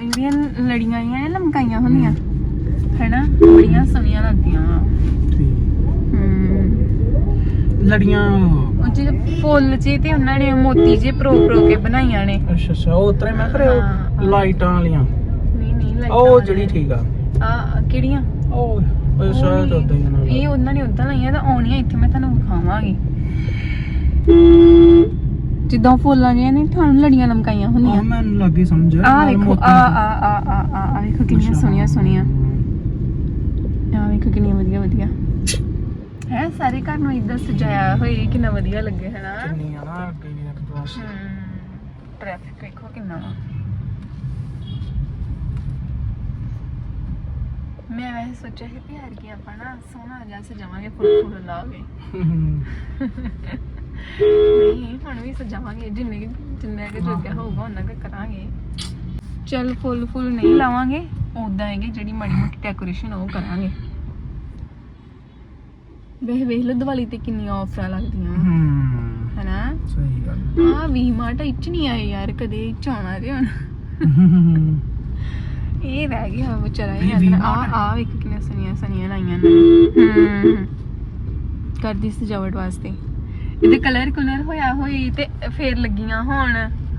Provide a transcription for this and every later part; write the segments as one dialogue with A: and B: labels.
A: ਜਿਹੜੀਆਂ ਲੜੀਆਂ ਆਈਆਂ ਨੇ ਲਮਕਾਈਆਂ ਹੁੰਦੀਆਂ? ਹੈਨਾ? ਬੜੀਆਂ ਸੋਹਣੀਆਂ ਲੱਗਦੀਆਂ। ਵਾ
B: ਲੜੀਆਂ।
A: ਉਹ ਜਿਹੜੇ ਫੁੱਲ ਜੇ ਤੇ ਉਹਨਾਂ ਨੇ ਮੋਤੀ ਜੇ ਪ੍ਰੋ ਪ੍ਰੋ ਕੇ ਬਣਾਈਆਂ ਨੇ।
B: ਅੱਛਾ ਅੱਛਾ ਉਹ ਉਤਰੇ ਮੈਂ ਕਰੇ
A: ਹਾਂ।
B: ਲਾਈਟਾਂ ਵਾਲੀਆਂ।
A: ਨਹੀਂ ਨਹੀਂ ਲਾਈਟਾਂ
B: ਉਹ
A: ਵਾਲੀਆਂ।
B: ਜਿਹੜੀ ਠੀਕ ਆ।
A: ਆ ਕਿਹੜੀਆਂ?
B: ਉਹ ਉਹ ਸ਼ਾਇਦ ਉਦਾਂ ਹੀ ਆ
A: ਇਹ ਉਹਨਾਂ ਨੇ ਉਦਾਂ ਲਾਈਆਂ ਤਾਂ ਆਉਣੀਆਂ ਇੱਥੇ ਮੈਂ ਤੁਹਾਨੂੰ ਵਿਖਾਵਾਂਗੀ। ਜਿੱਦਾਂ ਫੁੱਲਾਂ ਜਿਹੀਆਂ ਨੇ ਤੁਹਾਨੂੰ ਲੜੀਆਂ ਲਮਕਾਈਆਂ ਹੁੰਦੀਆਂ।
B: ਮੈਨੂੰ ਲੱਗੀ ਸਮਝ।
A: ਆ ਵੇਖੋ ਆ ਆ ਆ ਆ ਆ ਆ ਵੇਖੋ ਕਿੰਨੀਆਂ
B: ਅੱਛਾ।
A: ਸੋਹਣੀਆਂ ਸੋਹਣੀਆਂ। ਆ ਵੇਖੋ ਕਿੰਨੀਆਂ ਵਧੀਆ ਵਧੀਆ। ਹੈ ਸਾਰੇ ਘਰ ਨੂੰ ਇਦਾਂ ਸਜਾਇਆ ਹੋਇਆ ਕਿੰਨਾ ਵਧੀਆ ਲੱਗੇ ਹਨਾ?
B: ਕਿੰਨੀ ਆ ਨਾ ਅੱਗੇ ਵੀ ਇੱਕ ਪਾਸ
A: ਟ੍ਰੈਫਿਕ ਵੇਖੋ ਕਿੰਨਾ। ਵਾ ਮੈਂ ਵੈਸੇ ਸੋਚਿਆ ਸੀ ਯਾਰ ਕਿ ਆਪਾਂ ਨਾ ਸੋਹਣਾ ਜਿਹਾ ਸਜਾਵਾਂਗੇ ਫੁੱਲ ਫੁੱਲ ਲਾ ਕੇ। ਨਹੀਂ ਹੁਣ ਵੀ ਸਜਾਵਾਂਗੇ ਜਿੰਨੇ ਕੁ- ਜਿੰਨਾ ਕਿ ਜੋਗਿਆ ਹੋਊਗਾ ਉਹਨਾਂ ਕੁ ਕਰਾਂਗੇ। ਚਲ ਫੁੱਲ ਫੁੱਲ ਨਹੀਂ ਲਾਵਾਂਗੇ ਉਦਾਂ ਹੈਗੇ ਜਿਹੜੀ ਮਾੜੀ ਮੋਟੀ ਡੈਕੋਰੇਸ਼ਨ ਉਹ ਕਰਾਂਗੇ। ਵੇਖ ਵੇਖ ਲੋ ਦੀਵਾਲੀ ਤੇ ਕਿੰਨੀਆਂ ਆਫਰਾਂ ਲੱਗਦੀਆਂ।
B: ਹੂੰ।
A: ਹਨਾ?
B: ਸਹੀ ਗੱਲ।
A: ਆ ਵੀ ਮਾਰਟ ਇੱਚ ਨਹੀਂ ਆਏ ਯਾਰ ਕਦੇ ਹੁਣ। ਇਹ ਰਹਿ ਗਿਆ ਵਿਚਾਰਾ
B: ਵੀ
A: ਇਹ
B: V
A: ਆ
B: Mart
A: ਆ ਵੇਖ ਕਿੰਨੀਆਂ ਸਨੀਆਂ ਸਨੀਆਂ ਲਾਈਆਂ ਨੇ। ਕਰਦੀ ਸਜਾਵਟ ਵਾਸਤੇ। ਇਹਦੇ ਕਲਰ ਕਲਰ ਹੋਇਆ ਹੋਈ ਤੇ ਫੇਰ ਲੱਗੀਆਂ ਹੁਣ।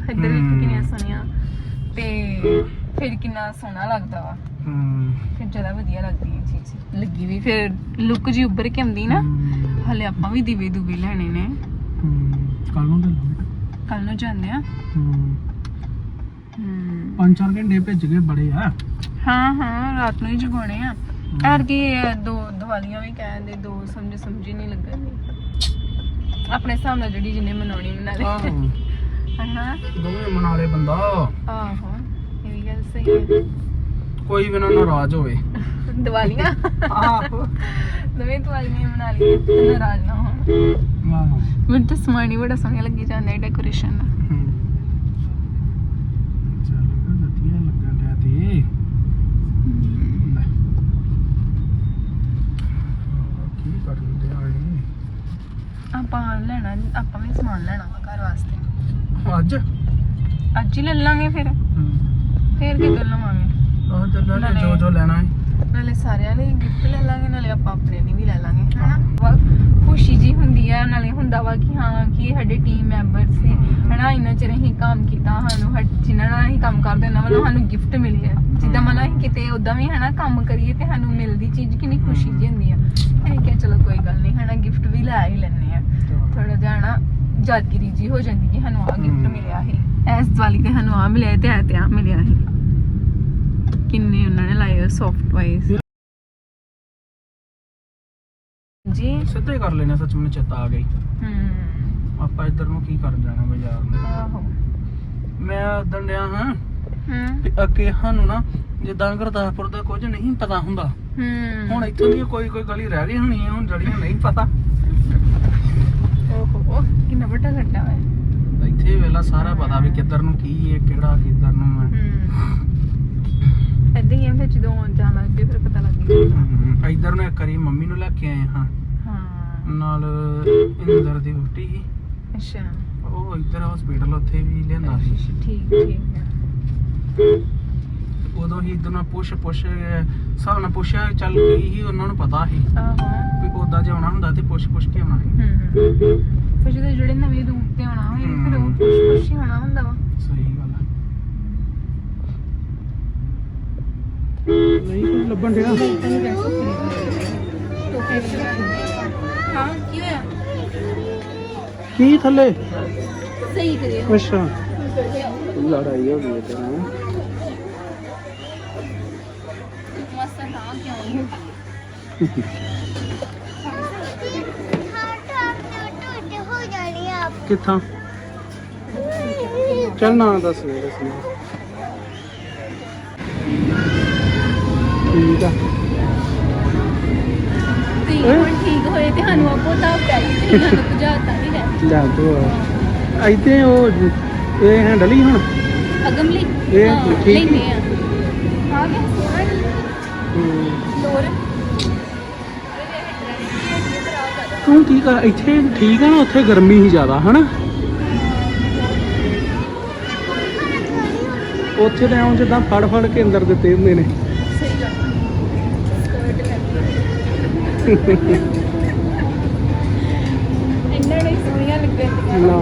A: ਇੱਧਰ
B: ਹਮ।
A: ਕਿੰਨੀਆਂ ਸੋਹਣੀਆਂ। ਤੇ ਫਿਰ ਕਿੰਨਾ ਸੋਹਣਾ ਲੱਗਦਾ ਵਾ।
B: ਹੂੰ।
A: ਫਿਰ ਜ਼ਿਆਦਾ ਵਧੀਆ ਲੱਗਦੀ ਹੈ ਚੀਜ਼। ਲੱਗੀ ਵੀ ਫਿਰ ਲੁੱਕ ਜੀ ਉੱਭਰ ਕੇ ਆਉਂਦੀ ਨਾ ਹਲੇ ਆਪਾਂ ਵੀ ਦੀਵੇ ਦੂਵੇ ਲੈਣੇ ਨੇ।
B: ਕੱਲ ਨੂੰ ਦੇ ਲਓ
A: ਕੱਲ ਨੂੰ ਜਾਂਦੇ ਆ।
B: ਹੂੰ।
A: ਹੂੰ।
B: ਪੰਜ ਚਾਰ ਘੰਟੇ ਭੇਜ ਗਏ ਬੜੇ ਆ।
A: ਹਾਂ ਹਾਂ ਰਾਤ ਨੂੰ ਹੀ ਜਗਾਉਣੇ ਆ। ਯਾਰ ਕੀ ਦੋ ਦੀਵਾਲੀਆਂ ਵੀ ਕਹਿੰਦੇ ਦੋ ਸਮਝ ਸਮਝ ਨਹੀਂ ਲੱਗਣੀ ਆਪਣੇ ਹਿਸਾਬ ਨਾਲ ਜਿਹੜੀ ਜਿੰਨੇ ਮਨਾਉਣੀ ਮਨਾ ਲੈ
B: ਆਹੋ।
A: ਹਾਂ
B: ਦੋਵੇਂ ਮਨਾ ਲੇ ਬੰਦਾ।
A: ਆਹੋ ਇਹ ਵੀ ਗੱਲ ਸਹੀ ਹੈ।
B: ਕੋਈ ਵੀ ਨਾ ਨਾਰਾਜ਼ ਹੋਵੇ।
A: ਦੀਵਾਲੀਆਂ?
B: ਆਹੋ।
A: ਦੋਵੇਂ ਦੀਵਾਲੀਆਂ ਮਨਾ ਲਈਏ ਨਾਰਾਜ਼ ਨਾ ਹੋਣ।
B: ਆਹੋ।
A: ਮੈਨੂੰ ਤਾਂ ਸਮਾਨ ਹੀ ਬੜਾ ਸੋਹਣਾ ਲੱਗੀ ਜਾਂਦਾ ਹੈ ਡੈਕੋਰੇਸ਼ਨ ਦਾ
B: ਹੂੰ। ਚੱਲ ਵਧੀਆ ਲੱਗਣ ਡਿਆ ਤੇ ਲੈ। ਆਹ, ਕੀ ਕਰਨ ਡਿਆ ਏ
A: ਆਪਾਂ ਲੈਣਾ ਆਪਾਂ ਵੀ ਸਮਾਨ ਲੈਣਾ ਵਾ ਘਰ ਵਾਸਤੇ।
B: ਅੱਜ?
A: ਅੱਜ ਹੀ ਲੈ ਲਾਂਗੇ ਫਿਰ। ਫਿਰ ਕਿਦੋਂ ਲਵਾਂਗੇ?
B: ਆਹ ਚੱਲ ਲੈ
A: ਨਾਲੇ-
B: ਜੋ ਜੋ ਲੈਣਾ ਹੈ।
A: ਨਾਲੇ ਸਾਰਿਆਂ ਲਈ ਗਿਫਟ ਲੈ ਲਾਂਗੇ ਨਾਲੇ ਆਪਾਂ ਆਪਣੇ ਲਈ ਵੀ ਲੈ ਲਾਂਗੇ ਹਨਾ? ਖੁਸ਼ੀ ਜੀ ਹੁੰਦੀ ਆ ਨਾਲੇ ਹੁੰਦਾ ਵਾ ਕਿ ਹਾਂ ਕਿ ਸਾਡੇ ਟੀਮ ਮੈਂਬਰਸ ਨੇ ਹਨਾ ਇੰਨਾ ਚਿਰ ਅਸੀਂ ਕੰਮ ਕੀਤਾ ਸਾਨੂੰ ਹਟ- ਜਿਨ੍ਹਾਂ ਨਾਲ ਅਸੀਂ ਕੰਮ ਕਰਦੇ ਉਹਨਾਂ ਵੱਲੋਂ ਸਾਨੂੰ ਗਿਫਟ ਮਿਲੀ ਹੈ ਜਿੱਦਾਂ ਮਤਲਬ ਅਸੀਂ ਕਿਤੇ ਉਦਾਂ ਵੀ ਹਨਾ ਕੰਮ ਕਰੀਏ ਤੇ ਸਾਨੂੰ ਮਿਲਦੀ ਚੀਜ਼ ਕਿੰਨੀ ਖੁਸ਼ੀ ਜੀ ਹੁੰਦੀ ਆ। ਅਸੀਂ ਕਿਹਾ ਚਲੋ ਕੋਈ ਗੱਲ ਨਹੀਂ ਹਨਾ ਗਿਫਟ ਵੀ ਲੈ ਹੀ ਲੈਣੇ ਥੋੜਾ ਨਾ ਯਾਦਗਿਰੀ ਜੀ ਹੋ ਜਾਂਦੀ ਕਿ ਸਾਨੂੰ ਗਿਫਟ। ਮਿਲਿਆ ਸੀ। ਇਸ ਦੀਵਾਲੀ ਤੇ ਸਾਨੂੰ ਆ ਮਿਲਿਆ ਤੇ ਆ ਤੇ ਆ ਮਿਲਿਆ ਸੀ। ਕਿੰਨੇ ਉਹਨਾਂ ਨੇ ਲਾਏ ਸੌਫਟ ਟਵਾਈਜ਼ ਜੀ
B: ਸਿੱਧੇ ਕਰ ਲੈਣਾ ਸੱਚ ਮੈਨੂੰ ਚੇਤਾ ਆ ਗਈ
A: ਹਮ
B: ਆਪਾਂ ਇੱਧਰ ਨੂੰ ਕੀ ਕਰਨ ਜਾਣਾ ਬਾਜ਼ਾਰ ਨੂੰ?
A: ਆਹੋ।
B: ਮੈਂ ਉਦਣ ਡਿਆ ਹਾਂ
A: ਹਮ
B: ਵੀ ਅੱਗੇ ਸਾਨੂੰ ਨਾ ਜਿੱਦਾਂ ਗੁਰਦਾਸਪੁਰ ਦਾ ਕੁਝ ਨਹੀਂ ਪਤਾ ਹੁੰਦਾ।
A: ਹਮ
B: ਹੁਣ ਇੱਥੋਂ ਦੀ ਕੋਈ ਕੋਈ ਗਲੀ ਰਹਿ ਗਈ ਹੋਣੀ ਹੈ ਹੁਣ ਜਿਹੜੀਆਂ ਨਹੀਂ ਪਤਾ।
A: ਵੱਡਾ ਗੱਡਾ ਹੈ
B: ਇੱਥੇ ਵੇਲਾ ਸਾਰਾ ਪਤਾ ਵੀ ਕਿੱਧਰ ਨੂੰ ਕੀ ਹੈ ਕਿਹੜਾ ਕਿੱਧਰ ਨੂੰ ਹੈ।
A: ਹਮ ਏਦਾਂ ਹੀ ਆ ਫਿਰ ਜਦੋਂ ਆਉਣ ਜਾਣ ਲੱਗ ਪਏ ਫਿਰ ਪਤਾ ਲੱਗ ਗਿਆ।
B: ਹਮ, ਇੱਧਰ ਨੂੰ ਇੱਕ ਵਾਰੀ ਮੰਮੀ ਨੂੰ ਲੈ ਕੇ ਆਏ ਹਾਂ।
A: ਹਾਂ।
B: ਨਾਲ ਇੰਦਰ ਦੀ ਵੋਟੀ ਸੀ।
A: ਅੱਛਾ।
B: ਉਹ ਇੱਧਰ ਹਸਪੀਟਲ ਉੱਥੇ ਵੀ ਲਿਆਂਦਾ ਸੀ।
A: ਠੀਕ ਠੀਕ ਹੈ।
B: ਉਦੋਂ ਹੀ ਇੱਧਰ ਨਾਲ ਪੁੱਛ ਪੁੱਛ ਹਿਸਾਬ ਨਾਲ ਪੁੱਛਿਆ ਚੱਲ ਗਈ ਸੀ ਉਹਨਾਂ ਨੂੰ ਪਤਾ ਸੀ
A: ਆਹੋ।
B: ਵੀ ਉਦਾਂ ਜੇ ਆਉਣਾ ਹੁੰਦਾ ਤੇ ਪੁੱਛ ਪੁੱਛ ਕੇ ਆਉਣਾ ਸੀ।
A: ਹਮ ਫਿਰ ਜਦੋਂ ਜਿਹੜੇ ਨਵੇਂ ਰੂਟ ਤੇ ਆਉਣਾ ਹੋਏ ਫਿਰ ਉਹ
B: ਹਮ।
A: ਕੁਛ ਕੁਛ ਹੀ ਹੋਣਾ ਹੁੰਦਾ ਵਾ।
B: ਸਹੀ ਗੱਲ ਹੈ ਨਹੀਂ ਕੋਈ ਲੱਭਣ ਡਿਆ?
A: ਹਾਂ। ਕੀ ਹੋਇਆ?
B: ਕੀ ਥੱਲੇ?
A: ਸਹੀ ਕਰਿਓ।
B: ਅੱਛਾ। ਲੜਾਈ ਹੋ ਗਈ ਤੇ
A: ਮਸਤ ਨਾ ਕਿਉਂ?
B: ਕਿੱਥਾਂ? ਚੱਲ ਨਾ ਦੱਸ ਦੇ ਦੱਸ ਠੀਕ ਆ।
A: ਤੇ ਹੁਣ ਠੀਕ ਹੋਏ ਤੇ ਸਾਨੂੰ ਆਪੋ ਤਾਂ ਪੈਰੀ ਤੇ ਸਾਨੂੰ ਪੁਜਾਤਾ ਨਹੀਂ ਹੈ।
B: ਲੈ ਤੋ ਇੱਥੇ ਉਹ ਇਹ ਹੈਂਡਲ ਹੀ ਹੁਣ?
A: ਅਗਮਲੀ
B: ਇਹ
A: ਹਾਂ,
B: ਠੀਕ।
A: ਆ ਆ।
B: ਤੂੰ ਕੀ ਕਰ ਇੱਥੇ ਠੀਕ ਆ ਨਾ ਉੱਥੇ ਗਰਮੀ ਹੀ ਜ਼ਿਆਦਾ ਹਨਾ? ਉੱਥੇ ਤਾਂ ਐਉਂ ਜਿੱਦਾਂ ਫੜ ਫੜ ਕੇ ਅੰਦਰ ਦਿੱਤੇ ਹੁੰਦੇ ਨੇ।
A: ਇੰਨਾ ਨਹੀਂ ਸੋਹਣੀਆਂ ਲੱਗਦੀਆਂ
B: ਨਾ।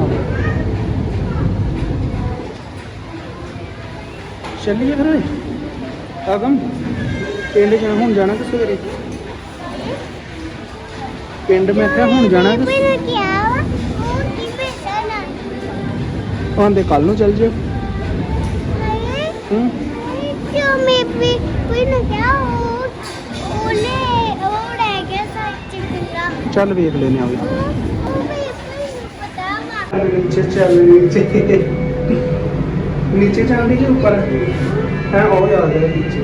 B: ਚੱਲੀਏ ਫਿਰ। ਆਗਮ ਪਿੰਡ ਜਾ ਹੁਣ ਜਾਣਾ ਕਿ ਸਵੇਰੇ? ਪਿੰਡ ਮੈਂ ਕਿਹਾ ਹੁਣ ਜਾਣਾ ਕਿ?
C: ਮੈਂ ਕਿਹਾ ਵਾ, ਉਹ ਕੀ ਭੇਜਣਾ
B: ਆਂਦੇ ਕੱਲ ਨੂੰ ਚੱਲ ਜਿਓ। ਚੱਲ ਵੇਖ ਲੈਨੇ ਆ ਵੀ। ਉਹ ਉਹ ਵੀ ਨਹੀਂ ਪਤਾ ਮਾਰ ਨੀਚੇ ਚੱਲ ਨੀਚੇ। ਨੀਚੇ
C: ਚੱਲਦੀ ਕਿ ਉੱਪਰ? ਹੈ ਉਹ
B: ਯਾਦ ਹੈ ਨੀਚੇ।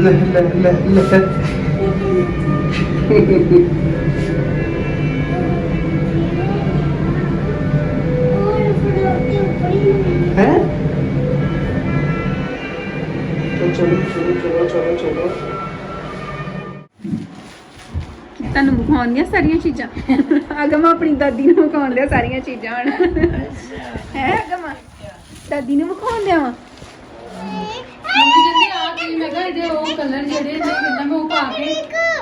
B: ਲੈ ਲੈ ਲੈ ਲੈ।
A: ਤੁਹਾਨੂੰ ਵਿਖਾਉਣ ਦੀਆਂ ਸਾਰੀਆਂ ਚੀਜ਼ਾਂ। ਅਗਮ ਆਪਣੀ ਦਾਦੀ ਨੂੰ ਵਿਖਾਉਣ ਦੀਆਂ ਸਾਰੀਆਂ ਚੀਜ਼ਾਂ ਹੁਣ। ਹੈ ਅਗਮ? ਦਾਦੀ ਨੂੰ ਵਿਖਾਉਣ ਦਿਆਂ ਵਾ?
D: ਮੰਮੀ ਕਹਿੰਦੀ ਆ ਕੀ ਮੈਂ ਕਿਹਾ ਇਹਦੇ ਉਹ ਕਲਰ ਜਿਹੜੇ ਨੇ ਕਹਿੰਦਾ ਮੈਂ ਉਹ ਪਾ ਕੇ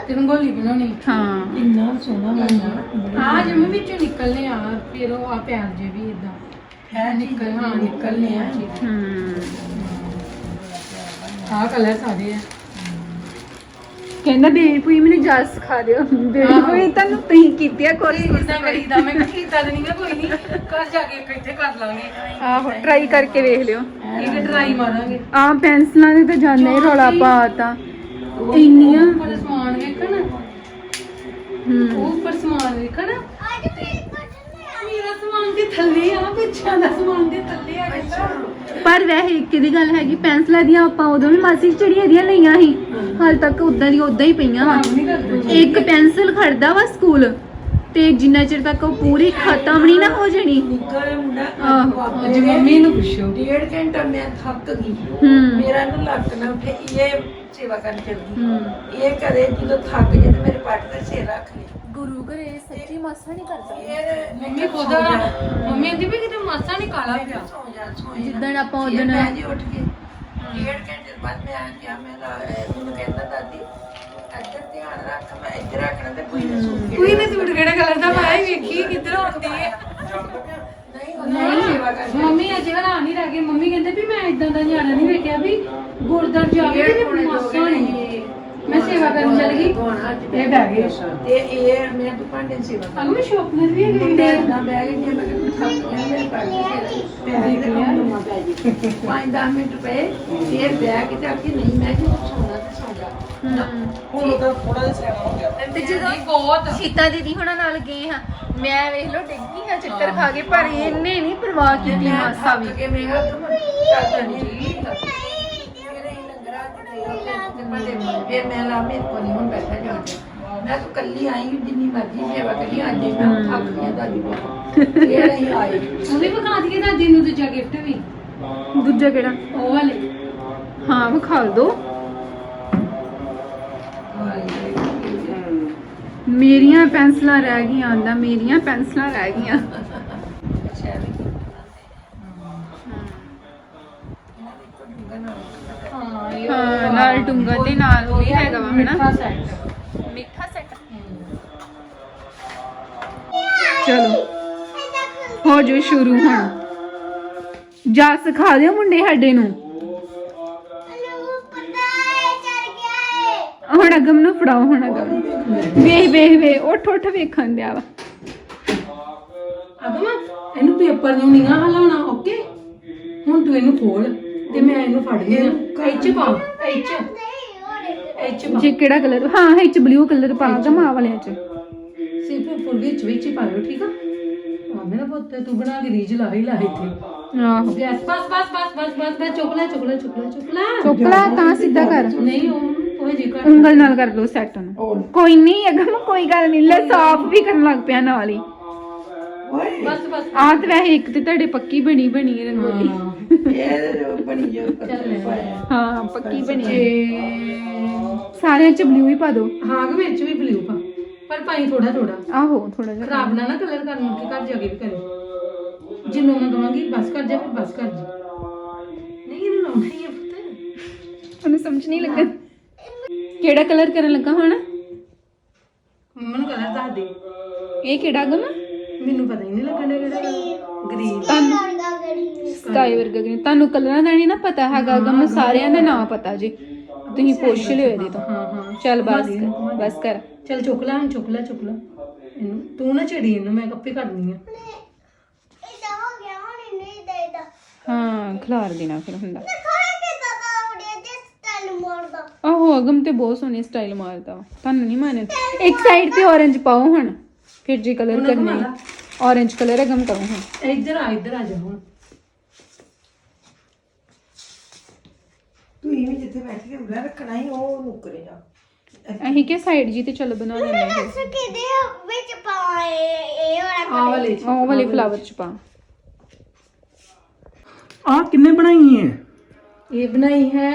D: ਤੇ ਰੰਗੋਲੀ ਬਣਾਉਣੀ।
A: ਹਾਂ।
D: ਇੰਨਾ ਸੋਹਣਾ ਬਣਨਾ ਆ ਜਿਵੇਂ ਵਿੱਚੋਂ ਨਿਕਲਨੇ ਆ ਫਿਰ ਉਹ ਆ ਪਿਆਰ ਜੇ ਵੀ ਇਦਾਂ ਹੈ ਨਿਕਲ ਹਾਂ ਨਿਕਲਨੇ ਆ।
A: ਹਮ
D: ਆ। ਕਲਰ ਸਾਰੇ ਆ।
A: ਕਹਿੰਦਾ ਭੂਈ ਮੈਨੂੰ ਜਾਸ ਸਿਖਾ ਦਿਓ। ਭੂਈ ਤੁਹਾਨੂੰ ਤੁਸੀਂ ਕੀਤੀ ਆ ਕੋਰਸ
D: ਕਿੱਦਾਂ ਕਰੀਦਾ ਮੈਂ ਕਿਹਾ ਕੀਤਾ ਤਾਂ ਨਹੀਂ ਗਾ ਕੋਈ ਨਹੀਂ। ਘਰ ਜਾ ਕੇ ਇੱਥੇ ਕਰ ਲਾਂਗੇ।
A: ਆਹੋ ਟਰਾਈ ਕਰਕੇ ਵੇਖ ਲਿਓ।
D: ਇਹ ਟਰਾਈ ਮਾਰਾਂਗੇ।
A: ਆ ਪੈਨਸਲਾਂ ਦੇ ਤਾਂ ਜਾਂਦਾ ਹੀ ਰੌਲਾ ਪਾਤਾ ਇੰਨੀਆਂ।
D: ਉੱਪਰ ਸਮਾਨ ਵੇਖਣ। ਉਹ ਉੱਪਰ ਸਮਾਨ ਵੇਖਣ। ਸਮਾਨ ਦੇ ਥੱਲੇ ਆ ਪਿੱਛੇ ਦਾ ਸਮਾਨ ਦੇ ਥੱਲੇ ਆ ਕਿੱਦਾਂ
A: ਪਰ ਵੈਸੇ ਇੱਕ ਦੀ ਗੱਲ ਹੈਗੀ ਪੈਨਸਲਾਂ ਦੀਆਂ ਆਪਾਂ ਉਦੋਂ ਵੀ ਮਾਸੀ ਚੜੀਆਂ ਦੀਆਂ ਲਈਆਂ ਸੀ। ਹਾਲ ਤੱਕ ਉਦਾਂ ਦੀ ਉਦਾਂ ਹੀ ਪਈਆਂ ਵਾ। ਇੱਕ ਪੈਨਸਲ ਖੜਦਾ ਵਾ ਸਕੂਲ। ਤੇ ਜਿੰਨਾ ਚਿਰ ਤੱਕ ਉਹ ਪੂਰੀ ਖਤਮ ਨਹੀਂ ਨਾ ਹੋ ਜਾਣੀ।
E: ਨਿੱਕਾ ਮੁੰਡਾ
A: ਆਹੋ
D: ਅੱਜ ਮੰਮੀ ਨੂੰ ਪੁੱਛੋ।
E: ਡੇਢ ਘੰਟਾ ਮੈਂ ਥੱਕ ਗਈ।
A: ਹੂੰ।
E: ਮੇਰਾ ਨੂੰ ਲੱਕ ਨਾ ਉੱਠੇ ਇਹ ਸੇਵਾ ਕਰਨ ਚੱਲਦੀ
A: ਹੂੰ।
E: ਇਹ ਕਰੇ ਜਦੋਂ ਥੱਕ ਜੇ ਤੇ ਮੇਰੇ ਪੱਟ ਤੇ ਸਿਰ ਰੱਖ ਲਈ
A: ਗੁਰੂ ਘਰੇ ਸੱਚੀ ਮਾਸਾ ਨਹੀਂ ਕਰਦਾ।
E: ਇਹ
D: ਮੰਮੀ ਖੁਦ ਮੰਮੀ ਕਹਿੰਦੀ ਵੀ ਕਿਤੇ ਮਾਸਾ ਨਹੀਂ ਕਾਲਾ ਪਿਆ।
E: ਸੌ ਜਾ ਸੌ ਜਾ।
A: ਜਿੱਦਣ ਆਪਾਂ
E: ਫਿਰ
A: ਉਦਣ
E: ਮੈਂ ਜੀ ਉੱਠ ਕੇ ਡੇਢ ਘੰਟੇ ਬਾਅਦ ਮੈਂ ਆ ਗਿਆ ਮੈਂ ਲਾ- ਮੈਨੂੰ ਕਹਿੰਦਾ ਦਾਦੀ ਇੱਧਰ ਧਿਆਨ ਰੱਖ ਮੈਂ ਇੱਧਰ ਰੱਖਣਾ ਤੇ ਕੋਈ ਨਾ
D: ਕੋਈ ਨੇ ਸੂਟ ਕਿਹੜਾ ਕਲਰ ਦਾ ਪਾਇਆ? ਹੀ ਵੇਖੀ ਕਿੱਧਰ ਆਉਂਦੀ ਹੈ
E: ਨਹੀਂ ਸੇਵਾ
D: ਮੰਮੀ ਅੱਜ ਹੈਰਾਨ ਹੀ ਰਹਿ ਗਏ। ਮੰਮੀ ਕਹਿੰਦੇ ਵੀ ਮੈਂ ਇਦਾਂ ਦਾ ਨਿਆਣਾ ਨਹੀਂ ਵੇਖਿਆ ਵੀ ਗੁਰਦਾਰ ਜਾ ਕੇ ਤੇ ਮਾਸਾ ਨਹੀਂ ਮੈਂ ਸੇਵਾ ਕਰਨ ਚੱਲ ਗਈ। ਇਹ ਬਹਿ ਗਏ।
E: ਤੇ ਇਹ ਮੈਂ ਦੁਕਾਨੇ ਸੇਵਾ ਕਰ
D: ਅਗਰ ਮੈਂ ਸ਼ੋਪਨਰ ਵੀ ਹੈਗੇ
E: ਜੇ ਮੈਂ ਥੱਕ ਗਿਆ ਮੇਰੇ ਪੱਟ ਤੇ ਪੈਰ ਦੇ ਕੰਮ ਲੰਮਾ ਪੈ ਜੀ ਪੰਜ ਦਸ ਮਿੰਟ ਪਏ। ਫਿਰ ਬੈਗ ਤੇ ਆ ਕੇ ਨਹੀਂ ਮੈਂ ਜੀ ਸੌਣਾ ਤੇ
B: ਹੁਣ ਉਹਦਾ ਥੋੜਾ ਜਿਹਾ ਸਿਆਣਾ ਹੋ ਗਿਆ।
A: ਤੇ ਜਦੋਂ ਬਹੁਤ। ਸੀਤਾ ਦੀਦੀ ਹੁਣਾਂ ਨਾਲ ਗਏ ਹਾਂ ਮੈਂ ਵੇਖ ਲੋ ਡਿੱਗੀ ਹਾਂ ਚੱਕਰ ਖਾ ਕੇ ਪਰ ਇਹਨੇ ਨਹੀਂ ਪਰਵਾਹ ਕੀਤੀ ਮਾਸਾ ਵੀ।
E: ਕਿ ਮੈਂ ਕਿਹਾ ਤੁਮ ਚਾਚਾ ਜੀ ਮੇਰੇ ਹੀ ਲੰਗਰਾ ਤੇ ਫਿਰ ਮੈਂ ਲਾ ਮੇਰੇ ਕੋਲ ਨਹੀਂ ਹੁਣ ਬੈਠਾ ਜਾ ਮੈਂ ਤਾਂ ਕੱਲੀ ਆਈ ਹਾਂ, ਜਿੰਨੀ ਮਰਜ਼ੀ ਸੇਵਾ ਕਰੀ ਅੱਜ ਹੀ ਮੈਂ ਥੱਕ ਗਿਆ ਦਾਦੀ ਕੋਲ। ਇਹ ਨਹੀਂ ਆਈ
D: ਮੰਮੀ ਵਿਖਾ ਦਈਏ ਦਾਦੀ ਨੂੰ ਦੂਜਾ ਗਿਫਟ ਵੀ।
A: ਦੂਜਾ ਕਿਹੜਾ?
D: ਉਹ ਵਾਲੇ।
A: ਹਾਂ ਵਿਖਾ ਦੋ। ਮੇਰੀਆਂ ਪੈਨਸਲਾਂ ਰਹਿ ਗਈਆਂ ਆਂਦਾ ਮੇਰੀਆਂ ਪੈਨਸਲਾਂ ਰਹਿ ਗਈਆਂ।
D: ਹਾਂ
A: ਨਾਲ ਡੂੰਗਾ ਤੇ ਨਾਲ ਉਹ ਵੀ ਹੈਗਾ ਵਾ ਹਨਾ?
D: ਮਿੱਠਾ ਸੈੱਟ।
A: ਮਿੱਠਾ ਸੈੱਟ। ਚਲੋ। ਹੋ ਜੋ ਸ਼ੁਰੂ ਹੁਣ। ਜਾ ਸਿਖਾ ਦਿਓ ਮੁੰਡੇ ਸਾਡੇ ਨੂੰ। ਹੁਣ ਅਗਮ ਨੂੰ ਫੜਾਓ ਹੁਣ ਅਗਮ। ਵੇਖ ਵੇਖ ਵੇ ਉੱਠ ਉੱਠ ਵੇਖਣ ਦਿਆ ਵਾ।
D: ਅਗਮਾ ਇਹਨੂੰ ਪੇਪਰ ਨੂੰ ਨਹੀਂ ਹਲਾਉਣਾ ਓਕੇ? ਹੁਣ ਤੂੰ ਇਹਨੂੰ ਖੋਲ ਤੇ ਮੈਂ ਇਹਨੂੰ ਫੜਨੀ ਆ। ਇੱਚ ਪਾ ਇੱਚ। ਇੱਚ ਪਾ।
A: ਜੇ ਕਿਹੜਾ ਕਲਰ ਹਾਂ ਇਹ ਚ ਬਲੂ ਕਲਰ ਪਾ ਅਗਮ ਆ ਵਾਲਿਆਂ ਚ।
D: ਸਿਰਫ ਫੁੱਲ ਵਿੱਚ ਵਿੱਚ ਹੀ ਪਾਇਓ ਠੀਕ ਆ? ਹਾਂ ਮੇਰਾ ਪੁੱਤ ਤੂੰ ਬਣਾ ਕੇ ਰੀਜ ਲਾ ਹੀ ਲਾ ਇੱਥੇ।
A: ਆਹੋ।
D: ਬਸ ਬਸ ਬਸ ਬਸ ਬਸ ਬਸ ਬਸ ਚੁੱਕ ਲੈ ਚੁੱਕ ਲੈ ਚੁੱਕ ਲੈ। ਚੁੱਕ ਲੈ
A: ਚੋਕਲਾ ਤਾਂ ਸਿੱਧਾ ਕਰ।
D: ਨਹੀਂ ਉਹ
A: ਉਂਗਲ ਨਾਲ ਕਰ ਲਓ ਸੈੱਟ ਨੂੰ ਕੋਈ ਨਹੀਂ ਅਗਮ ਕੋਈ ਗੱਲ ਨਹੀਂ ਲੈ ਸਾਫ਼ ਵੀ ਕਰਨ ਲੱਗ ਪਿਆ ਨਾਲ ਹੀ।
D: ਬਸ ਬਸ।
A: ਆਹ ਤੇ ਵੈਸੇ ਇੱਕ ਤੇ ਤੁਹਾਡੇ ਪੱਕੀ ਬਣੀ ਬਣੀ ਹੈ ਰੰਗੋਲੀ।
E: ਇਹ ਬਣੀ ਜੋ ਪਾਇਆ
A: ਹਾਂ ਪੱਕੀ ਬਣੀ ਹੈ। ਸਾਰਿਆਂ ਚ ਬਲੂ ਹੀ ਪਾ ਦਿਓ
D: ਹਾਂ ਕਿ ਵਿੱਚ ਵੀ ਬਲੂ ਪਾ। ਪਰ ਪਾਈ ਥੋੜਾ ਥੋੜਾ
A: ਆਹੋ ਥੋੜਾ ਜਿਹਾ।
D: ਖਰਾਬ ਨਾ ਨਾ ਕਲਰ ਕਰਨ ਕਿ ਘਰ ਜਾ ਕੇ ਵੀ ਕਰੇ। ਜਿੰਨੂੰ ਮੈਂ ਕਵਾਂਗੀ ਬਸ ਕਰ ਜਾ ਫਿਰ ਬਸ ਕਰ ਜਾ। ਨਹੀਂ
A: ਸਮਝ ਨਹੀਂ ਲੱਗਾ। ਕਿਹੜਾ ਕਲਰ ਕਰਨ ਲੱਗਾ ਹੁਣ?
D: ਮੈਨੂੰ ਕਲਰ ਦੱਸ ਦੇ।
A: ਇਹ ਕਿਹੜਾ ਗਮ
D: ਮੈਨੂੰ ਪਤਾ ਹੀ ਨਹੀਂ ਲੱਗਣ ਕਿਹੜਾ ਗ੍ਰੀਨ।
A: ਤੁਹਾਨੂੰ ਸਕਾਈ ਵਰਗਾ green। ਤੁਹਾਨੂੰ ਕਲਰਾਂ ਦਾ ਨਹੀਂ ਨਾ ਪਤਾ ਹੈਗਾ ਗਮ ਸਾਰਿਆਂ ਦੇ ਨਾਂ ਪਤਾ ਜੀ। ਤੁਸੀਂ ਪੁੱਛ ਲਿਓ ਇਹਦੇ ਤੋਂ।
D: ਹਾਂ ਹਾਂ।
A: ਚੱਲ ਬਸ ਕਰ, ਬਸ। ਕਰ।
D: ਚਲ ਚੁੱਕ ਲੈ ਹੁਣ ਚੁੱਕ ਲੈ ਚੁੱਕ ਲੈ। ਇਹਨੂੰ। ਤੂੰ ਨਾ ਛੇੜੀ ਇਹਨੂੰ ਮੈਂ ਕੱਪੇ ਕੱਢਣੀ ਆ
C: ਇਹਦਾ ਹੋ ਗਿਆ ਹੁਣ ਨਹੀਂ ਦੇਦਾ।
A: ਹਾਂ ਖਿਲਾਰ ਦੇਣਾ ਫਿਰ ਹੁੰਦਾ
C: ਖੜਾ ਕੇ ਦਾਦਾ ਉੜਿਆ ਤੇ ਸਟਾਈਲ ਮਾਰਦਾ
A: ਆਹੋ ਅਗਮ ਤੇ ਬਹੁਤ ਸੋਹਣੀ ਸਟਾਈਲ ਮਾਰਦਾ ਵਾ। ਤੁਹਾਨੂੰ ਨਹੀਂ ਮਾਨੇ ਇੱਕ ਸਾਈਡ ਤੇ orange ਪਾਓ ਹੁਣ ਫਿਰ ਜੇ ਕਲਰ ਕਰਨੇ orange ਕਲਰ ਅਗਮ ਕਰੋ ਹੁਣ।
D: ਇੱਧਰ ਆ ਇੱਧਰ ਆ ਜਾ ਹੁਣ।
E: ਤੂੰ ਇਹ ਜਿੱਥੇ ਬੈਠੀ ਤੇ ਉਰਾ ਰੱਖਣਾ ਹੀ ਉਹ ਨੁਕਰੇ ਜਾ
A: ਅਸੀਂ ਕਿ ਸਾਈਡ ਜੀ ਤੇ ਚੱਲ ਬਣਾ ਲੈਂਦੇ ਹਾਂ। ਫਿਰ।
C: ਸੁੱਕੇ ਦੇ ਵਿੱਚ ਪਾਏ ਇਹ ਵਾਲਾ
D: ਆ ਵਾਲੇ ਚ।
A: ਉਹ ਵਾਲੇ ਫਲਾਵਰ ਚ ਪਾ।
B: ਆ ਕਿੰਨੇ ਬਣਾਈ ਹੈ
D: ਇਹ ਬਣਾਈ ਹੈ?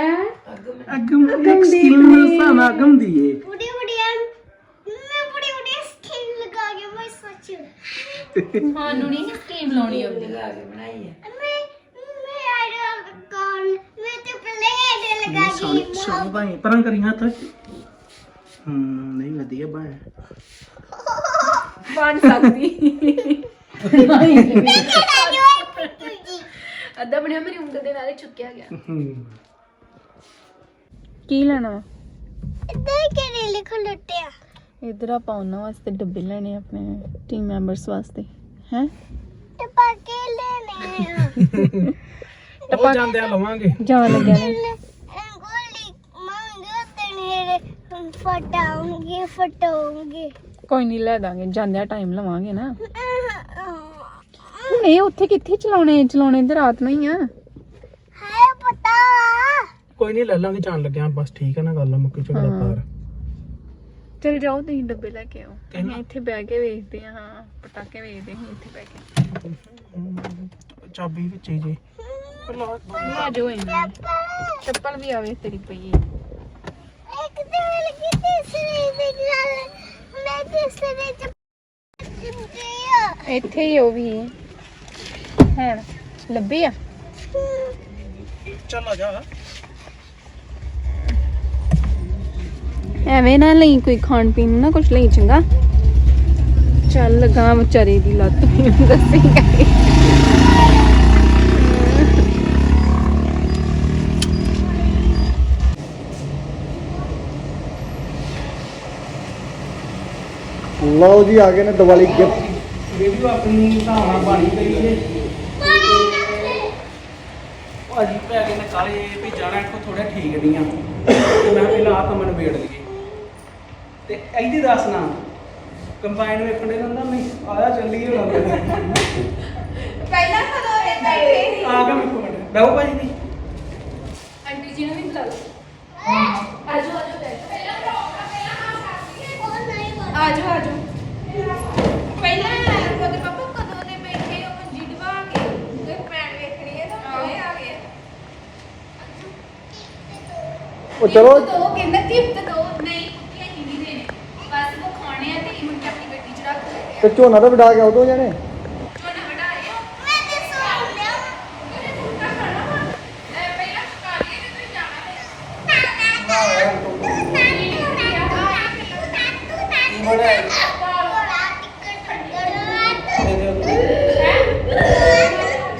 B: ਅਗਮ ਇੱਕ ਸਕੀਮ ਨਾਲ ਅਗਮ ਦੀ ਏ।
C: ਬੁੜੀ ਬੁੜੀਆ ਮੈਂ ਬੁੜੀ ਬੁੜੀਆ ਸਕਿਨ ਲਗਾ ਕੇ ਮੈਂ ਸੱਚ
A: ਸਾਨੂੰ ਨਹੀਂ ਸਕੀਮ ਲਾਉਣੀ ਆਉਂਦੀ।
E: ਲਗਾ ਕੇ ਬਣਾਈ ਹੈ
C: ਮੈਂ ਮੈਂ ਆਇਆ ਕੌਣ ਮੈਂ ਤੇ ਪਲੇਟ ਲਗਾ ਕੇ
B: ਸੋਹਣੀ ਬਾਈ ਪਰਾਂ ਕਰੀ ਹੱਥ। ਹੂੰ ਨਹੀਂ ਵਧੀਆ ਬਾਈ
A: ਬਣ ਸਕਦੀ। ਅੱਧਾ ਬਣਿਆ ਮੇਰੀ ਉਂਗਲ ਦੇ ਨਾਲੇ ਚੁੱਕਿਆ ਗਿਆ। ਕੀ ਲੈਣਾ? ਵਾ
C: ਇੱਧਰ ਕਿਹੜੇ ਲਿਖ ਲੁੱਟਿਆ?
A: ਇਧਰ ਆਪਾਂ ਉਹਨਾਂ ਵਾਸਤੇ ਡੱਬੇ ਲੈਣੇ ਆਪਣੇ ਟੀਮ ਮੈਂਬਰਸ ਵਾਸਤੇ। ਹੈ?
C: ਤੇ ਪਾ ਕੇ ਲੈਣੇ ਆ।
B: ਉਹ ਜਾਂਦਿਆਂ ਲਵਾਂਗੇ।
A: ਜਾਣ ਲੱਗਿਆ ਨੇ
C: ਗੋਲੀ ਮੰਗੋ ਤੇ ਨੇੜੇ ਫਟਾਉਂਗੇ ਫਟਾਉਂਗੇ
A: ਕੋਈ ਨਹੀਂ ਲੈ ਦਾਂਗੇ। ਜਾਂਦਿਆਂ ਟਾਈਮ ਲਵਾਂਗੇ ਨਾ। ਹੁਣ ਇਹ ਉੱਥੇ ਕਿੱਥੇ ਚਲਾਉਣੇ ਚਲਾਉਣੇ ਤੇ ਰਾਤ ਨੂੰ ਹੀ ਆ।
C: ਹੈ ਪਤਾ।
B: ਕੋਈ ਨਹੀਂ ਲੈ ਲਾਂਗੇ ਜਾਣ ਲੱਗਿਆ ਬਸ ਠੀਕ ਹੈ ਨਾ ਗੱਲ ਮੁੱਕੀ ਝਗੜਾ
A: ਹਾਂ।
B: ਪਾਰ।
A: ਚਲ ਜਾਓ ਤੁਸੀਂ ਡੱਬੇ ਲੈ ਕੇ ਆਓ। ਅਸੀਂ ਇੱਥੇ ਬਹਿ ਕੇ ਵੇਖਦੇ ਹਾਂ ਹਾਂ ਪਟਾਕੇ ਵੇਖਦੇ ਹਾਂ ਇੱਥੇ ਬਹਿ ਕੇ।
B: ਚਾਬੀ ਵਿੱਚ ਹੀ ਜੀ।
A: ਆ ਜਾਓ ਇਹਨਾਂ ਚੱਪਲ ਵੀ ਆਵੇ ਤੇਰੀ ਪਈ
C: ਇੱਕ ਤੇ ਲੱਗੀ ਤੀਸਰੀ ਦੀ ਗੱਲ ਮੈਂ ਤੀਸਰੀ ਚ
A: ਇੱਥੇ ਹੀ ਉਹ ਵੀ। ਹੁਣ ਲੱਭੀ ਆ।
B: ਚੱਲ ਆ ਜਾ।
A: ਐਵੇਂ ਨਾ ਲਈ ਕੋਈ ਖਾਣ ਪੀਣ ਨੂੰ ਨਾ ਕੁਝ ਲਈ ਚੰਗਾ। ਚੱਲ ਲਗਾ ਵਿਚਾਰੇ ਦੀ ਲੱਤ ਦੱਸੇਗਾ
F: ਲਓ ਜੀ ਆ ਗਏ ਨੇ ਦੀਵਾਲੀ ਗਿਫਟ
B: ਵੀਡੀਓ ਆਪਣੀ ਧਾਰਨਾ ਬਣੀ ਗਈ ਏ ਭਾਜੀ ਪੈ ਗਏ ਨੇ ਕਾਲੇ ਵੀ ਜਾਣਾ ਇੱਥੋਂ ਥੋੜਾ ਠੀਕ ਨਹੀਂ ਆ। ਤੇ ਮੈਂ ਪਹਿਲਾਂ ਆ ਕੰਮ ਨਿਬੇੜ ਲਈਏ। ਤੇ ਇਹਦੀ ਦੱਸ ਨਾ ਕੰਬਾਈਨ ਵੇਖਣ ਦੇ ਨੰਦਾ ਮੈਂ ਆਇਆ ਚੱਲੀਏ ਹੁਣ
A: ਪਹਿਲਾਂ ਕਦੋਂ ਇਹ ਬੈਠੇ
B: ਆ ਗਿਆ ਮਿੰਟ। ਬੈਠੋ ਭਾਜੀ ਦੀ
A: ਆਂਟੀ ਜੀ ਨੂੰ ਵੀ ਬੁਲਾ ਲਓ। ਆਜੋ ਆਜੋ ਆਜੋ ਆਜੋ। ਪਹਿਲਾਂ ਉਹਦੇ ਪਾਪਾ ਕਦੋਂ ਦੇ ਬੈਠੇ ਉਹ ਮੰਜੀ ਡਵਾ ਕੇ ਤੇ ਪੈਣ ਵੇਖਣੀ ਹੈ ਤਾਂ ਹੋਏ ਆ ਗਏ
F: ਉਹ ਚਲੋ।
A: ਦੋ ਕਹਿੰਦਾ ਗਿਫਟ ਦੋ ਨਹੀਂ ਕੁੱਕੀਆਂ ਹੀ ਨਹੀਂ ਦੇਣੇ। ਬਸ ਉਹ ਖਾਣੇ ਆ ਤੇ ਮੁੰਡੇ ਆਪਣੀ ਗੱਡੀ ਚ ਰੱਖ ਲੈ
F: ਤੇ ਝੋਨਾ ਤਾਂ ਵਡਾ ਕੇ ਉਦੋਂ ਜਾਣੇ
A: ਝੋਨਾ ਵਢਾਏ ਆ
C: ਮੈਂ ਤੇ ਸੌਂ ਲਿਆ
A: ਉਹਨੇ ਫੁੱਟਾ ਖਾਣਾ ਵਾ ਲੈ ਪਹਿਲਾਂ ਕਾਲੀਏ ਤੇ ਤੁਸੀਂ ਜਾਣਾ ਹੈ
B: ਵੇਖੀ ਪੁੱਤ ਡੇਗਣਾ ਪਈਓ
A: ਇਹਨਾਂ ਗਿਫਟ ਦੋ ਆ ਜਾਓ ਜੀ
B: ਲਓ ਜੀ ਲਓ ਜੀ ਫੜੋ ਭਾਜੀ
A: ਪਹਿਲਾਂ ਇਹਨਾਂ ਨੂੰ ਕਰ
B: ਭਾਜੀ ਲਓ ਜੀ ਧੰਨਵਾਦ ਜੀ
A: ਹੈਪੀ ਦੀਵਾਲੀ ਤੇ ਬੰਦੇ ਕੋਟੇਸ ਦੀਆਂ ਬਹੁਤ ਬਹੁਤ ਵਧਾਈਆਂ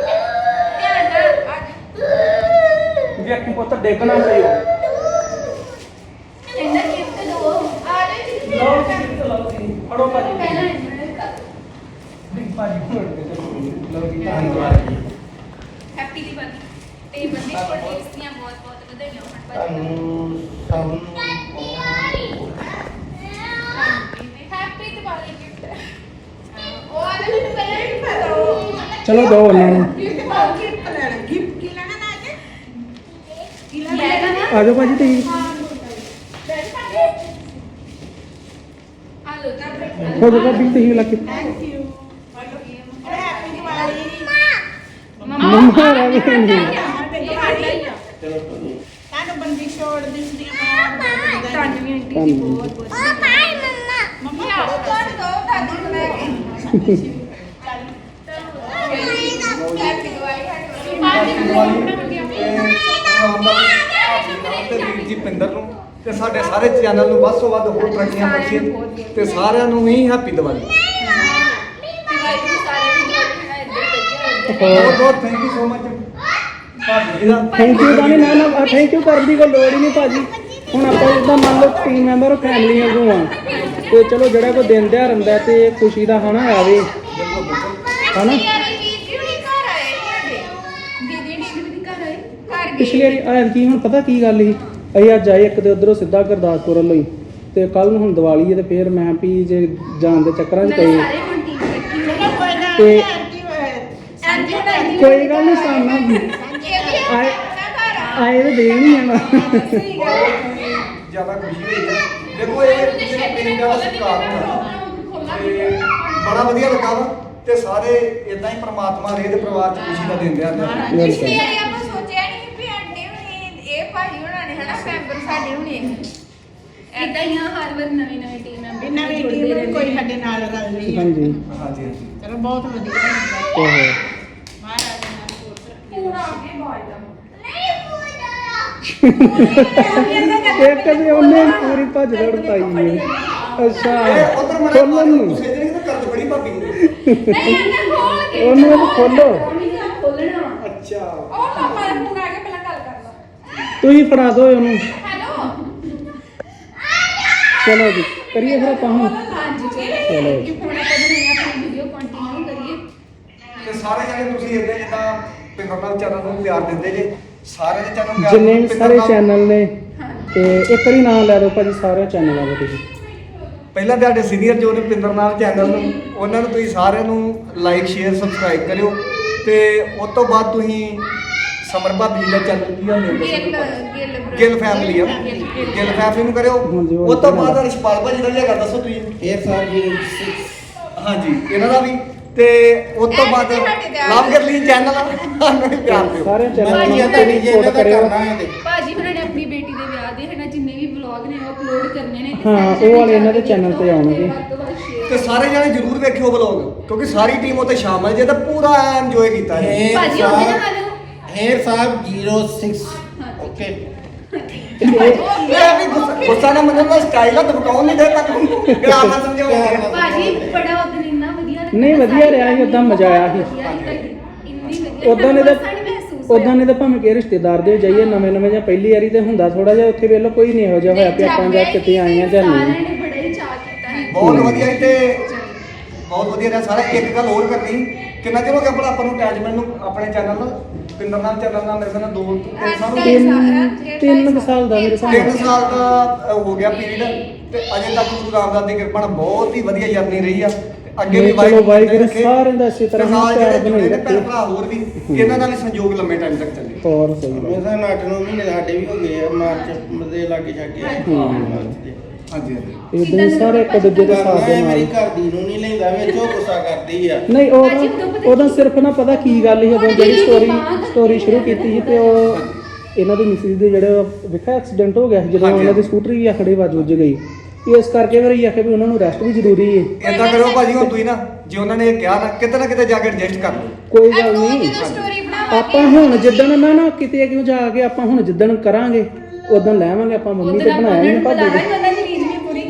A: ਹੋਣ ਭਾਜੀ
B: ਤੁਹਾਨੂੰ ਸਾਨੂੰ
A: ਹੈਪੀ ਦੀਵਾਲੀ ਗਿਫਟ ਉਹ ਆ ਮੈਨੂੰ ਪਹਿਲਾਂ ਹੀ ਪਤਾ ਉਹ
B: ਚਲੋ ਦੋ ਉਹਨਾਂ ਨੂੰ
A: ਲੈਣਾ ਨਾ
B: ਆ ਜਾਓ ਭਾਜੀ ਤੁਸੀਂ।
A: ਆ ਲੋ ਤਾਂ
B: ਹੋ ਜਾਓ ਭਾਬੀ, ਤੁਸੀਂ ਲੱਗ। ਮੰਮਾ ਰਹਿ ਗਏ ਨਹੀਂ
A: ਤਾਨਵੀਂ ਆਂਟੀ ਜੀ ਬਹੁਤ ਬਹੁਤ
C: ਮੰਮਾ
A: ਕਰ ਦੋ ਦਾਦੀ ਨੂੰ ਹੈਪੀ ਦੀਵਾਲੀ ਹੈਪੀ ਦੀਵਾਲੀ
F: ਤੇ ਵੀਰ ਜੀ ਪਿੰਦਰ ਨੂੰ ਤੇ ਸਾਡੇ ਸਾਰੇ ਚੈਨਲ ਨੂੰ ਵੱਧ ਤੋਂ ਵੱਧ ਹੋਰ ਤਰੱਕੀਆਂ ਬਖਸ਼ੇ ਤੇ ਸਾਰਿਆਂ ਨੂੰ ਹੀ ਹੈਪੀ ਦੀਵਾਲੀ। ਬਹੁਤ ਬਹੁਤ ਥੈਂਕ ਯੂ ਸੋ ਮਚ ਭਾਜੀ ਦਾ
B: ਥੈਂਕ ਯੂ ਤਾਂ ਨਹੀਂ ਨਾ ਨਾ ਥੈਂਕ ਯੂ ਕਰਨ ਦੀ ਕੋਈ ਲੋੜ ਹੀ ਨਹੀਂ ਭਾਜੀ ਹੁਣ ਆਪਾਂ ਜਿੱਦਾਂ ਮੰਨ ਲਓ ਟੀਮ ਮੈਂਬਰ ਫੈਮਿਲੀ ਵਾਂਗੂ ਆ। ਤੇ ਚਲੋ ਜਿਹੜਾ ਕੋਈ ਦਿਨ ਤਿਉਹਾਰ ਹੁੰਦਾ ਤੇ ਖੁਸ਼ੀ ਦਾ ਹਨਾ ਆਵੇ। ਹਨਾ? ਪਿਛਲੇ ਵਾਰੀ ਆਇਆ ਕੀ ਹੁਣ ਪਤਾ ਕੀ ਗੱਲ ਸੀ? ਅਸੀਂ ਅੱਜ ਆਏ ਇੱਕ ਤੇ ਉਧਰੋਂ ਸਿੱਧਾ ਗੁਰਦਾਸਪੁਰ ਵੱਲੋਂ ਹੀ ਤੇ ਕੱਲ ਨੂੰ ਹੁਣ ਦੀਵਾਲੀ ਹੈ ਤੇ ਫੇਰ ਮੈਂ ਵੀ ਜੇ ਜਾਣ ਦੇ ਚੱਕਰਾਂ 'ਚ ਪਏ ਤੇ ਕੋਈ ਗੱਲ ਨਹੀਂ ਸਾਨਾ ਆਏ ਆਏ ਤੇ ਦੇ ਨਹੀਂ ਆਣਾ
F: ਜ਼ਿਆਦਾ ਖੁਸ਼ੀ ਹੋਈ ਹੈ। ਦੇਖੋ ਇਹ ਮੇਰੇ ਦਾ ਸਤਿਕਾਰ ਤੇ ਬੜਾ ਵਧੀਆ ਲੱਗਾ ਵਾ। ਤੇ ਸਾਰੇ ਇਦਾਂ ਹੀ ਪ੍ਰਮਾਤਮਾ ਦੇ ਤੇ ਪਰਿਵਾਰ ਚ ਖੁਸ਼ੀ ਦਾ
A: ਪਿਛਲੀ ਵਾਰੀ ਆਪਾਂ ਸੋਚਿਆ ਨਹੀਂ ਵੀ ਆਂਟੀ ਹੁਣੀ ਇਹ ਭਾਜੀ ਹਨਾ ਮੈਂਬਰ ਸਾਡੇ ਹੁਣੇ ਇਦਾਂ ਹੀ ਆ ਹਰ ਵਾਰ ਨਵੇਂ ਨਵੇਂ ਟੀਮ ਮੈਂਬਰ
E: ਨਵੀਂ ਟੀਮ ਨੂੰ ਕੋਈ ਸਾਡੇ ਨਾਲ ਰਲ ਰਹੀ ਹੈ
B: ਹਾਂਜੀ।
F: ਹਾਂਜੀ ਹਾਂਜੀ।
E: ਚਲੋ ਬਹੁਤ ਵਧੀਆ। ਲੱਗਾ
B: ਓਹੋ।
E: ਮਹਾਰਾਜ
A: ਦਾ
B: ਇੱਕ ਤੇ ਉਹਨੇ ਪੂਰੀ ਭੱਜ ਦੌੜ ਪਾਈ ਹੈ। ਅੱਛਾ।
F: ਇਹ ਉਧਰ
B: ਖੋਲਣ ਨੂੰ।
F: ਤੁਸੀਂ ਜਿਹੜੀ ਤਾਂ ਕਰਦ ਬੜੀ ਭਾਬੀ ਨੇ
A: ਨਹੀਂ ਅੰਦਰ ਖੋਲ ਕੇ
B: ਉਹਨੂੰ ਉਹਨੂੰ ਖੋਲੋ
A: ਖੋਲਣਾ
F: ਅੱਛਾ
A: ਉਹ ਪਾਪਾ ਦਾ ਫੋਨ ਆ ਕੇ ਪਹਿਲਾਂ ਗੱਲ ਕਰ ਲਾ
B: ਤੁਸੀਂ ਫੜਾ ਦਿਓ ਉਹਨੂੰ। ਚਲੋ ਜੀ ਕਰੀਏ ਫਿਰ ਆਪਾਂ ਹੁਣ। ਚਲੋ।
F: ਤੇ ਸਾਰੇ ਜਣੇ ਤੁਸੀਂ ਇਦਾਂ ਜਿੱਦਾਂ ਪਿੰਡਰ ਨਾਲ ਚੈਨਲ ਨੂੰ ਪਿਆਰ ਦਿੰਦੇ ਜੇ ਸਾਰੇ ਦੇ ਚੈਨਲ ਨੂੰ ਪਿਆਰ
B: ਜਿੰਨੇ। ਵੀ ਸਾਰੇ
F: ਨਾਲ-
B: ਚੈਨਲ ਨੇ ਤੇ ਇੱਕ ਵਾਰੀ ਨਾਮ ਲੈ ਦਿਓ ਭਾਜੀ ਸਾਰੇ ਚੈਨਲਾਂ ਦਾ ਤੁਸੀਂ
F: ਪਹਿਲਾਂ ਤੁਹਾਡੇ ਸੀਨੀਅਰ ਜੋ ਨੇ ਪਿੰਦਰ ਨਾਲ ਚੈਨਲ ਨੂੰ ਉਹਨਾਂ ਨੂੰ ਤੁਸੀਂ ਸਾਰਿਆਂ ਨੂੰ ਲਾਈਕ ਸ਼ੇਅਰ ਸਬਸਕ੍ਰਾਈਬ ਕਰਿਓ। ਤੇ ਉਸ ਤੋਂ ਬਾਅਦ ਤੁਸੀਂ ਸਮਰ ਭਾਬੀ ਦਾ ਚੈਨਲ ਕੀ
A: ਗਿੱਲ ਗਿੱਲ
F: ਗਿੱਲ ਫੈਮਿਲੀ ਆ। ਗਿੱਲ ਫੈਮਿਲੀ ਨੂੰ ਕਰਿਓ।
B: ਹਾਂਜੀ, ਉਹ
F: ਉਸ ਤੋਂ ਬਾਅਦ। ਰਿਸ਼ਪਾਲ ਭਾਜੀ ਦਾ ਹੈਗਾ ਦੱਸੋ ਤੁਸੀਂ।
G: ਇਹ ਸਾਹਿਬ ਜੀ
F: ਹਾਂਜੀ ਇਹਨਾਂ ਦਾ ਵੀ। ਤੇ ਉਸ ਤੋਂ ਬਾਅਦ
A: ਤੇ ਸਾਡੇ ਤੇ। ਆ
F: ਲਵ ਗਰਲੀ ਚੈਨਲ ਸਾਨੂੰ ਵੀ ਪਿਆਰ ਦਿਓ।
B: ਸਾਰੇ ਚੈਨਲਾਂ ਨੂੰ
G: ਇਹ ਤਾਂ ਨਹੀਂ ਜੇ
B: ਸਪੋਰਟ
G: ਇਹਨਾਂ ਦਾ
B: ਕਰਿਓ।
G: ਕਰਨਾ ਹੈ ਤੇ।
A: ਭਾਜੀ ਉਹਨਾਂ ਨੇ ਆਪਣੀ ਬੇਟੀ ਦੇ ਵਿਆਹ ਦੇ ਹਨਾ ਜਿੰਨੇ ਵੀ ਵਲੌਗ ਨੇ ਉਹ ਅਪਲੋਡ ਕਰਨੇ ਨੇ। ਤੇ
B: ਹਾਂ,
A: ਸਾਰੇ
B: ਉਹ ਵਾਲੇ ਇਹਨਾਂ ਦੇ channel ਤੇ ਆਉਣਗੇ।
A: ਵੱਧ ਤੋਂ ਵੱਧ share
F: ਤੇ ਸਾਰੇ ਜਣੇ ਜਰੂਰ ਵੇਖਿਓ ਵਲੌਗ ਕਿਉਂਕਿ ਸਾਰੀ ਟੀਮ ਉੱਤੇ ਸ਼ਾਮਲ ਜੇ ਤਾਂ ਪੂਰਾ ਐਨਜੋਏ ਕੀਤਾ
G: ਹੇਰ
A: ਭਾਜੀ ਉਹਦੇ ਨਾਲ
G: 06 ਓਕੇ।
F: ਇਹ ਵੀ ਗੁੱਸਾ- ਗੁੱਸਾ ਨਾ ਮੰਨਣ ਦਾ ਸਟਾਈਲ ਆ ਦਬਕਾਉਣ ਨਹੀਂ ਦੇ ਪਿਆਰ ਨਾਲ ਸਮਝਾਉਂਦੇ
A: ਭਾਜੀ ਬੜਾ ਉਦੋਂ ਇੰਨਾ ਵਧੀਆ ਲੱਗਾ
B: ਨਹੀਂ, ਵਧੀਆ ਰਿਹਾ ਸੀ, ਉੱਦਾਂ ਮਜ਼ਾ ਆਇਆ ਸੀ।
A: ਇੰਨੀ ਵਧੀਆ।
B: ਉਦਾਂ ਨੇ ਤਾਂ ਉਦਾਂ ਨੇ ਤਾਂ ਭਾਵੇਂ ਕਿ ਰਿਸ਼ਤੇਦਾਰ ਦੇ ਜਾਈਏ ਨਵੇਂ ਨਵੇਂ ਜਾਂ ਪਹਿਲੀ ਵਾਰੀ ਤੇ ਹੁੰਦਾ ਥੋੜਾ ਜਿਹਾ ਉੱਥੇ ਵੇਲੋ ਕੋਈ ਨਹੀਂ ਇਹੋ ਜਿਹਾ ਹੋਇਆ ਵੀ ਆਪਾਂ ਜਾਂ ਕਿਤੇ ਆਏ ਆ ਜਾਂ ਨਹੀਂ।
A: ਸਾਰਿਆਂ ਨੇ ਬੜਾ ਹੀ ਚਾਅ ਕੀਤਾ ਹੈ।
F: ਬਹੁਤ ਵਧੀਆ ਤੇ ਬਹੁਤ ਵਧੀਆ ਰਿਹਾ ਸਾਰਾ ਇੱਕ ਗੱਲ ਹੋਰ ਕਰਨੀ। ਕਿੰਨਾ ਚਿਰ ਹੋ ਗਿਆ ਭਲਾ ਆਪਾਂ ਨੂੰ ਅਟੈਚਮੈਂਟ ਨੂੰ ਆਪਣੇ ਚੈਨਲ ਨਾਲ ਪਿੰਦਰ ਨਾਲ ਚੈਨਲ ਨਾਲ ਮੇਰੇ ਨਾਲ ਦੋ ਤਿੰਨ ਸਾਲ ਹੋ ਗਏ।
B: ਤਿੰਨ ਤਿੰਨ ਕੁ ਸਾਲ ਦਾ ਮੇਰੇ ਹਿਸਾਬ
F: ਤਿੰਨ
B: ਨਾਲ
F: ਸਾਲ ਦਾ ਅ, ਹੋ ਗਿਆ ਪੀਰੀਅਡ ਤੇ ਅਜੇ ਤੱਕ ਗੁਰੂ ਰਾਮਦਾਸ ਦੀ ਕਿਰਪਾ ਨਾਲ ਬਹੁਤ ਹੀ ਵਧੀਆ ਜਰਨੀ ਰਹੀ ਆ। ਤੇ ਅੱਗੇ ਵੀ
B: ਚਲੋ ਵਾਹਿਗੁਰੂ
F: ਰੱਖੇ।
B: ਸਾਰਿਆਂ ਦਾ ਇਸੇ ਤਰ੍ਹਾਂ
F: ਤੇ ਨਾਲ
B: ਪਿਆਰ
F: ਜਿਹੜੇ
B: ਬਣਾਈ
F: ਜੁੜੇ ਨੇ ਭੈਣ
B: ਰੱਖੇ।
F: ਭਰਾ ਹੋਰ ਵੀ ਇਹਨਾਂ ਦਾ ਵੀ ਸੰਯੋਗ ਲੰਮੇ ਟਾਈਮ ਤੱਕ ਚੱਲੇ।
B: ਹੋਰ ਸਹੀ ਗੱਲ।
G: ਮੇਰੇ ਨਾਲ 8 9 ਮਹੀਨੇ ਸਾਡੇ ਵੀ ਹੋ ਗਏ ਆ ਮਾਰਚ ਦੇ ਲਾਗੇ ਛਾਗੇ ਮਾਰਚ ਦੇ।
F: ਹਾਂਜੀ ਹਾਂਜੀ।
B: ਇਦਾਂ ਹੀ ਸਾਰੇ ਇੱਕ ਦੂਜੇ ਦੇ ਸਾਥ ਦੇ
G: ਮੈਂ ਮੇਰੀ
B: ਨਾਲ
G: ਘਰ ਦੀ ਨੂੰ ਨਹੀਂ ਲੈਂਦਾ ਵਿੱਚ ਉਹ ਗੁੱਸਾ ਕਰਦੀ ਆ।
B: ਨਹੀਂ ਉਹ ਉਹਦਾ ਸਿਰਫ ਨਾ ਪਤਾ ਕੀ ਗੱਲ ਸੀ ਉਦੋਂ ਜਿਹੜੀ ਸਟੋਰੀ ਸਟੋਰੀ ਸ਼ੁਰੂ ਕੀਤੀ ਸੀ ਤੇ ਉਹ ਇਹਨਾਂ ਦੇ ਮਿਸਿਸ ਦੇ ਜਿਹੜੇ ਵਿਖਾ ਐਕਸੀਡੈਂਟ ਹੋ ਗਿਆ ਸੀ ਜਦੋਂ
F: ਹਾਂਜੀ।
B: ਉਹਨਾਂ ਦੀ ਸਕੂਟਰੀ ਵੀ ਆਖੜੇ ਵੱਜ ਵੱਜ ਗਈ। ਇਸ ਕਰਕੇ ਫਿਰ ਇਹ ਆਖਿਆ ਵੀ ਉਹਨਾਂ ਨੂੰ ਰੈਸਟ ਵੀ ਜ਼ਰੂਰੀ ਹੈ
F: ਏਦਾਂ ਕਰੋ ਭਾਜੀ ਹੁਣ ਤੁਸੀਂ ਨਾ ਜੇ ਉਹਨਾਂ ਨੇ ਇਹ ਕਿਹਾ ਨਾ ਕਿਤੇ ਨਾ ਕਿਤੇ ਜਾ ਕੇ ਐਡਜਸਟ ਕਰ ਲਓ।
B: ਕੋਈ ਗੱਲ ਨਹੀਂ।
A: ਸਟੋਰੀ ਬਣਾਵਾਂਗੇ।
B: ਆਪਾਂ ਹੁਣ ਜਿੱਦਣ ਨਾ ਨਾ ਕਿਤੇ ਕਿਉਂ ਜਾ ਕੇ ਆਪਾਂ ਹੁਣ ਜਿੱਦਣ ਕਰਾਂਗੇ ਉਦੋਂ ਲੈਵਾਂਗੇ ਆਪਾਂ ਮੰਮੀ ਤੇ ਬਣਾਇਆ ਨਹੀਂ ਭਾਜੀ ਦੇ।
A: ਉਹਨਾਂ ਦੀ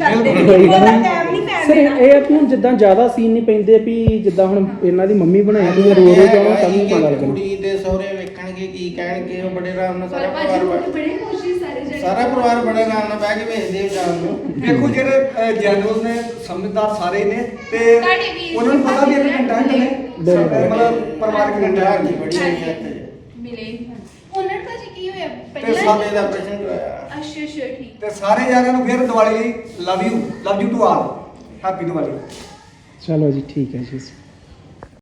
A: ਰੀਝ ਵੀ ਪੂਰੀ ਕਰ
F: ਬਿਲਕੁਲ।
B: ਕੋਈ ਗੱਲ ਨਹੀਂ ਸਰ ਇਹ ਆ ਵੀ ਹੁਣ ਜਿੱਦਾਂ ਜ਼ਿਆਦਾ ਸੀਨ ਨਹੀਂ ਪੈਂਦੇ ਵੀ ਜਿੱਦਾਂ ਹੁਣ ਇਹਨਾਂ ਦੀ ਮੰਮੀ ਬਣਾਇਆ ਤੁਸੀਂ ਰੋ ਰੋ ਜਾਣਾ ਤਾਂ ਵੀ ਚੰਗਾ ਲੱਗਣਾ
G: ਕੁੜੀ ਦੇ ਸਹੁਰੇ ਵੇਖਣਗੇ ਕੀ ਕਹਿਣਗੇ ਉਹ ਬੜੇ ਆਰਾਮ ਨਾਲ ਸਾਰਾ
A: ਭਾਜੀ
G: ਪਰਿਵਾਰ
A: ਨੂੰ ਬੜੇ ਖੁਸ਼ੀ ਸਾਰੇ ਜਣੇ।
G: ਸਾਰਾ ਪਰਿਵਾਰ ਬੜੇ ਆਰਾਮ ਨਾਲ ਬਹਿ ਕੇ ਵੇਖਦੇ ਜਾਣ ਨੂੰ।
F: ਦੇਖੋ ਜਿਹੜੇ ਜੈਨੂਅਲ ਨੇ ਸਮਝਦਾਰ ਸਾਰੇ ਨੇ ਤੇ
A: ਤੁਹਾਡੇ ਵੀਰ
F: ਉਹਨਾਂ ਨੂੰ ਪਤਾ ਵੀ ਇਹ ਕੰਟੈਂਟ ਨੇ।
B: ਬਿਲਕੁਲ।
F: ਮਤਲਬ ਪਰਿਵਾਰਕ
G: ਕੰਟੈਕਟ
F: ਕੰਟੈਂਟ
G: ਦੀ ਬੜੀ ਹੋਈ ਆ ਇੱਥੇ
A: ਮਿਲੇ। ਉਹਨਾਂ ਨੂੰ ਭਾਜੀ ਹੋਇਆ
F: ਤੇ
A: ਪਹਿਲਾਂ
G: ਸਾਲੇ ਦਾ ਆਪਰੇਸ਼ਨ ਕਰਾਇਆ
A: ਅੱਛਾ ਅੱਛਾ ਠੀਕ।
F: ਤੇ ਸਾਰੇ ਜਣਿਆਂ ਨੂੰ ਫਿਰ ਦੀਵਾਲੀ ਲਈ love you love you to all happy Diwali.
B: ਚਲੋ ਜੀ ਠੀਕ ਹੈ ਜੀ।